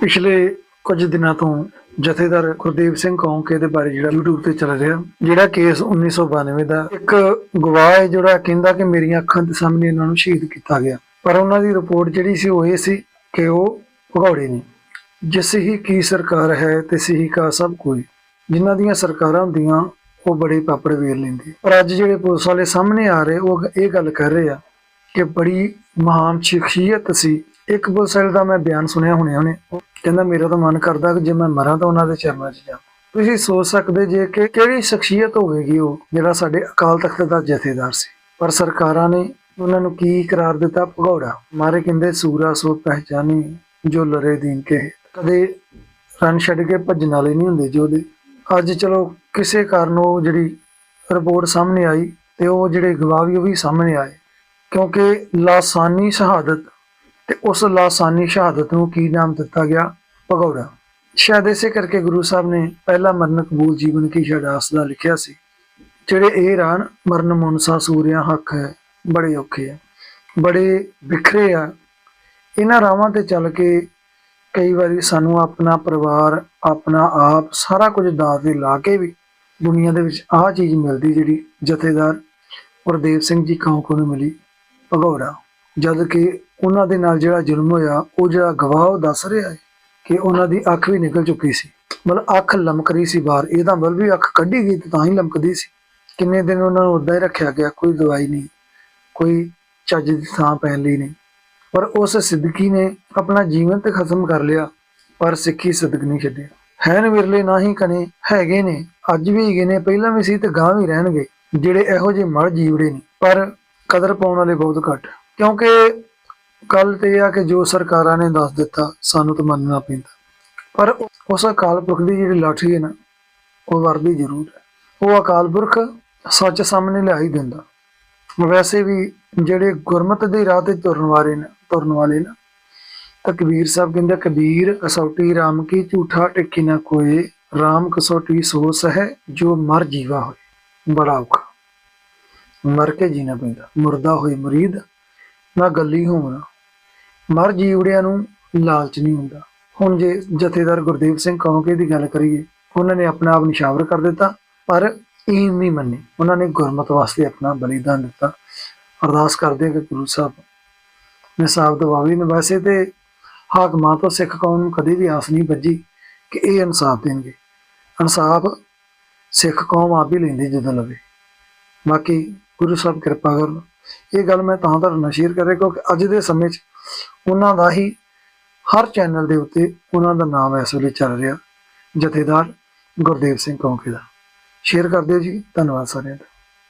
ਪਿਛਲੇ ਕੁਝ ਦਿਨਾਂ ਤੋਂ ਜਥੇਦਾਰ ਗੁਰਦੇਵ ਸਿੰਘ ਕੌਂਕੇ ਦੇ ਬਾਰੇ ਜਿਹੜਾ YouTube ਤੇ ਚੱਲ ਰਿਹਾ, ਜਿਹੜਾ ਕੇਸ 1992 ਦਾ ਇੱਕ ਗਵਾਹ ਹੈ ਜਿਹੜਾ ਕਹਿੰਦਾ ਕਿ ਮੇਰੀਆਂ ਅੱਖਾਂ ਦੇ ਸਾਹਮਣੇ ਇਹਨਾਂ ਨੂੰ ਸ਼ਹੀਦ ਕੀਤਾ ਗਿਆ। ਪਰ ਉਹਨਾਂ ਦੀ ਰਿਪੋਰਟ ਜਿਹੜੀ ਸੀ ਉਹ ਇਹ ਸੀ ਕਿ ਉਹ ਭਗੌੜੇ ਨੇ। ਜਿਸ ਹੀ ਕੀ ਸਰਕਾਰ ਹੈ ਤੇ ਸਹੀ ਕਾ ਸਭ ਕੋਈ। ਜਿਨ੍ਹਾਂ ਦੀਆਂ ਸਰਕਾਰਾਂ ਹੁੰਦੀਆਂ, ਉਹ ਬੜੇ ਪਾਪੜ ਵੇਰ ਲੈਂਦੇ। ਪਰ ਅੱਜ ਜਿਹੜੇ ਪੁਲਿਸ ਵਾਲੇ ਸਾਹਮਣੇ ਆ ਰਹੇ, ਉਹ ਇਹ ਗੱਲ ਕਰ ਰਹੇ ਆ ਕਿ ਬੜੀ ਮਹਾਨ ਸ਼ਖਸੀਅਤ ਸੀ ਇੱਕ ਪੁਲਿਸ ਵਾਲੇ ਦਾ ਮੈਂ ਬਿਆਨ ਸੁਣਿਆ ਹੁਣੇ ਹੁਣੇ। ਉਹ ਕਹਿੰਦਾ, ਮੇਰਾ ਤਾਂ ਮਨ ਕਰਦਾ ਕਿ ਜੇ ਮੈਂ ਮਰਾਂ ਤਾਂ ਉਹਨਾਂ ਦੇ ਚਰਨਾਂ 'ਚ ਜਾਵਾਂ। ਤੁਸੀਂ ਸੋਚ ਸਕਦੇ ਜੇ ਕਿ ਕਿਹੜੀ ਸ਼ਖਸੀਅਤ ਹੋਵੇਗੀ ਉਹ, ਜਿਹੜਾ ਸਾਡੇ ਅਕਾਲ ਤਖਤ ਦਾ ਜਥੇਦਾਰ ਸੀ। ਪਰ ਸਰਕਾਰਾਂ ਨੇ ਉਹਨਾਂ ਨੂੰ ਕੀ ਕਰਾਰ ਦਿੱਤਾ? ਭਗੌੜਾ। ਮਾਰੇ ਕਹਿੰਦੇ, ਸੂਰਾ ਸੋ ਪਹਿਚਾਨੀ ਜੋ ਲਰੇ ਦੀਨ ਕੇ ਕਦੇ ਰਨ ਛੱਡ ਕੇ ਭੱਜਣ ਵਾਲੇ ਨਹੀਂ ਹੁੰਦੇ ਜੋ ਦੇ ਅੱਜ ਚਲੋ ਕਿਸੇ ਕਾਰਨ ਉਹ ਜਿਹੜੀ ਰਿਪੋਰਟ ਸਾਹਮਣੇ ਆਈ ਤੇ ਉਹ ਜਿਹੜੇ ਗਵਾਹ ਵੀ ਉਹ ਵੀ ਸਾਹਮਣੇ ਆਏ। ਕਿਉਂਕਿ ਲਾਸਾਨੀ ਸ਼ਹਾਦਤ ਤੇ ਉਸ ਲਾਸਾਨੀ ਸ਼ਹਾਦਤ ਨੂੰ ਕੀ ਨਾਮ ਦਿੱਤਾ ਗਿਆ? ਭਗੌੜਾ। ਸ਼ਾਇਦ ਇਸੇ ਕਰਕੇ ਗੁਰੂ ਸਾਹਿਬ ਨੇ ਪਹਿਲਾ ਮਰਨ ਕਬੂਲ ਜੀਵਨ ਕੀ ਸ਼ਹਾਦਤ ਦਾ ਲਿਖਿਆ ਸੀ। ਜਿਹੜੇ ਇਹ ਰਾਨ ਮਰਨ ਮੁਨਸਾ ਸੂਰਿਆਂ ਹੱਕ ਹੈ, ਬੜੇ ਔਖੇ ਆ, ਬੜੇ ਵਿਖਰੇ ਆ। ਇਹਨਾਂ ਰਾਵਾਂ ਤੇ ਚੱਲ ਕੇ ਕਈ ਵਾਰੀ ਸਾਨੂੰ ਆਪਣਾ ਪਰਿਵਾਰ, ਆਪਣਾ ਆਪ ਸਾਰਾ ਕੁਝ ਦਾਅ ਤੇ ਲਾ ਕੇ ਵੀ ਦੁਨੀਆ ਦੇ ਵਿੱਚ ਆਹ ਚੀਜ਼ ਮਿਲਦੀ ਜਿਹੜੀ ਜਥੇਦਾਰ ਗੁਰਦੇਵ ਸਿੰਘ ਜੀ ਕੌਂਕੋ ਨੂੰ ਮਿਲੀ। ਭਗੌੜਾ। ਜਦ ਕਿ ਉਹਨਾਂ ਦੇ ਨਾਲ ਜਿਹੜਾ ਜ਼ੁਲਮ ਹੋਇਆ, ਉਹ ਜਿਹੜਾ ਗਵਾਹ ਉਹ ਦੱਸ ਰਿਹਾ ਹੈ ਕਿ ਉਹਨਾਂ ਦੀ ਅੱਖ ਵੀ ਨਿਕਲ ਚੁੱਕੀ ਸੀ। ਮਤਲਬ ਅੱਖ ਲਮਕ ਰਹੀ ਸੀ ਬਾਹਰ। ਇਹਦਾ ਮਤਲਬ ਵੀ ਅੱਖ ਕੱਢੀ ਗਈ ਤਾਂ ਹੀ ਲਮਕਦੀ ਸੀ। ਕਿੰਨੇ ਦਿਨ ਉਹਨਾਂ ਨੂੰ ਉਦਾਂ ਹੀ ਰੱਖਿਆ ਗਿਆ, ਕੋਈ ਦਵਾਈ ਨਹੀਂ, ਕੋਈ ਚੱਜ ਦੀ ਥਾਂ ਪੈਣ ਲਈ ਨਹੀਂ। ਪਰ ਉਸ ਸਿੱਦਕੀ ਨੇ ਆਪਣਾ ਜੀਵਨ ਤੇ ਖਤਮ ਕਰ ਲਿਆ, ਪਰ ਸਿੱਖੀ ਸਿੱਦਕ ਨਹੀਂ ਛੱਡਿਆ ਹੈਨ ਵਿਰਲੇ ਨਾ ਹੀ ਕਨੇ ਹੈਗੇ ਨੇ, ਅੱਜ ਵੀ ਹੈਗੇ ਨੇ, ਪਹਿਲਾਂ ਵੀ ਸੀ ਤੇ ਗਾਂ ਵੀ ਰਹਿਣਗੇ, ਜਿਹੜੇ ਇਹੋ ਜਿਹੇ ਮਰ ਜੀਵੜੇ ਨੇ। ਪਰ ਕਦਰ ਪਾਉਣ ਵਾਲੇ ਬਹੁਤ ਘੱਟ। ਕਿਉਂਕਿ ਗੱਲ ਤੇ ਇਹ ਆ ਕਿ ਜੋ ਸਰਕਾਰਾਂ ਨੇ ਦੱਸ ਦਿੱਤਾ, ਸਾਨੂੰ ਤਾਂ ਮੰਨਣਾ ਪੈਂਦਾ। ਪਰ ਉਸ ਅਕਾਲ ਪੁਰਖ ਦੀ ਜਿਹੜੀ ਲਾਠੀ ਹੈ ਨਾ, ਉਹ ਵਰਦੀ ਜ਼ਰੂਰ ਹੈ। ਉਹ ਅਕਾਲ ਪੁਰਖ ਸੱਚ ਸਾਹਮਣੇ ਲਿਆ ਹੀ ਦਿੰਦਾ। ਵੈਸੇ ਵੀ ਜਿਹੜੇ ਗੁਰਮਤ ਦੇ ਰਾਹ ਤੇ ਤੁਰਨ ਵਾਲੇ ਨੇ, ਤੁਰਨ ਵਾਲੇ ਨਾ, ਤਾਂ ਕਬੀਰ ਸਾਹਿਬ ਕਹਿੰਦੇ, ਕਬੀਰ ਕਸੌਟੀ RAM ਕੀ ਝੂਠਾ ਟਿੱਕੀ ਨਾ ਕੋਏ RAM ਕਸੌਟੀ ਸੋਸ ਹੈ ਜੋ ਮਰ ਜੀਵਾ ਹੋਏ। ਬੜਾ ਔਖਾ। ਮਰ ਕੇ ਜੀਣਾ ਪੈਂਦਾ। ਮੁਰਦਾ ਹੋਏ ਮੁਰੀਦ ਨਾ ਗੱਲੀ ਹੋਣਾ ਮਰ ਜੀਵੜਿਆਂ ਨੂੰ ਲਾਲਚ ਨਹੀਂ ਹੁੰਦਾ। ਹੁਣ ਜੇ ਜਥੇਦਾਰ ਗੁਰਦੇਵ ਸਿੰਘ ਕੌਂਕੇ ਦੀ ਗੱਲ ਕਰੀਏ, ਉਹਨਾਂ ਨੇ ਆਪਣਾ ਆਪ ਨਿਸ਼ਾਵਰ ਕਰ ਦਿੱਤਾ, ਪਰ ਇਹ ਨਹੀਂ ਮੰਨੀ। ਉਹਨਾਂ ਨੇ ਗੁਰਮਤ ਵਾਸਤੇ ਆਪਣਾ ਬਲੀਦਾਨ ਦਿੱਤਾ। ਅਰਦਾਸ ਕਰਦੇ ਹਾਂ ਕਿ ਗੁਰੂ ਸਾਹਿਬ ਨੇ ਸਾਬ ਦਵਾਵੀ ਨੇ। ਵੈਸੇ ਤੇ ਹਾਕਮਾਂ ਤੋਂ ਸਿੱਖ ਕੌਮ ਨੂੰ ਕਦੇ ਵੀ ਆਸ ਨਹੀਂ ਵੱਜੀ ਕਿ ਇਹ ਇਨਸਾਫ ਦੇਣਗੇ। ਇਨਸਾਫ ਸਿੱਖ ਕੌਮ ਆਪ ਹੀ ਲੈਂਦੀ ਜਦੋਂ ਲਵੇ। ਬਾਕੀ ਗੁਰੂ ਸਾਹਿਬ ਕਿਰਪਾ ਕਰਨ ਇਹ ਗੱਲ ਮੈਂ ਤਾਂ ਤੁਹਾਡੇ ਨਾਲ ਸ਼ੇਅਰ ਕਰ ਰਿਹਾ ਕਿਉਂਕਿ ਅੱਜ ਦੇ ਸਮੇਂ 'ਚ ਉਹਨਾਂ ਦਾ ਹੀ ਹਰ ਚੈਨਲ ਦੇ ਉੱਤੇ ਉਹਨਾਂ ਦਾ ਨਾਮ ਇਸ ਵੇਲੇ ਚੱਲ ਰਿਹਾ ਜਥੇਦਾਰ ਗੁਰਦੇਵ ਸਿੰਘ ਕੌਂਕੇ ਦਾ। ਸ਼ੇਅਰ ਕਰ ਦਿਓ ਜੀ, ਧੰਨਵਾਦ ਸਾਰਿਆਂ ਦਾ।